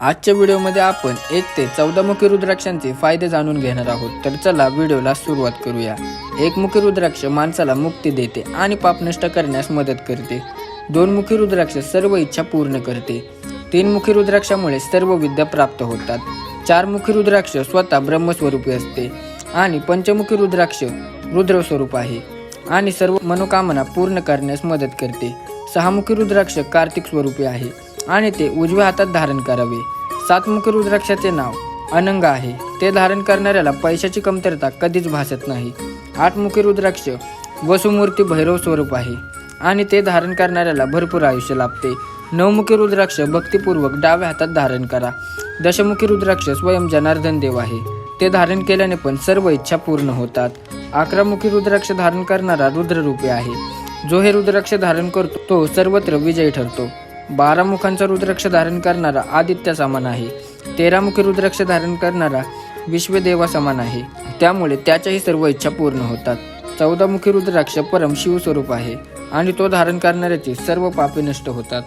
आजच्या व्हिडिओमध्ये आपण एक ते चौदामुखी रुद्राक्षांचे फायदे जाणून घेणार आहोत. तर चला व्हिडिओला सुरुवात करूया. एकमुखी रुद्राक्ष माणसाला मुक्ती देते आणि पाप नष्ट करण्यास मदत करते. दोनमुखी रुद्राक्ष सर्व इच्छा पूर्ण करते. तीनमुखी रुद्राक्षामुळे सर्व विद्या प्राप्त होतात. चारमुखी रुद्राक्ष स्वतः ब्रह्मस्वरूपी असते आणि पंचमुखी रुद्राक्ष रुद्र स्वरूप आहे आणि सर्व मनोकामना पूर्ण करण्यास मदत करते. सहामुखी रुद्राक्ष कार्तिक स्वरूपी आहे. आणि ते उजव्या हातात धारण करावे. सातमुखी रुद्राक्षाचे नाव अनंग आहे. ते धारण करणाऱ्याला पैशाची कमतरता कधीच भासत नाही. आठमुखी रुद्राक्ष वसुमूर्ती भैरव स्वरूप आहे आणि ते धारण करणाऱ्याला भरपूर आयुष्य लाभते. नवमुखी रुद्राक्ष भक्तिपूर्वक डाव्या हातात धारण करा. दशमुखी रुद्राक्ष स्वयं जनार्दन देव आहे. ते धारण केल्याने पण सर्व इच्छा पूर्ण होतात. अकरामुखी रुद्राक्ष धारण करणारा रुद्ररूपी आहे. जो हे रुद्राक्ष धारण करतो तो सर्वत्र विजयी ठरतो. बारा मुखांचा रुद्राक्ष धारण करणारा आदित्य समान आहे. तेरा मुखी रुद्राक्ष धारण करणारा विश्वदेवा समान आहे. त्यामुळे त्याच्याही सर्व इच्छा पूर्ण होतात. चौदा मुखी रुद्राक्ष परम शिवस्वरूप आहे आणि तो धारण करणाऱ्याचे सर्व पापे नष्ट होतात.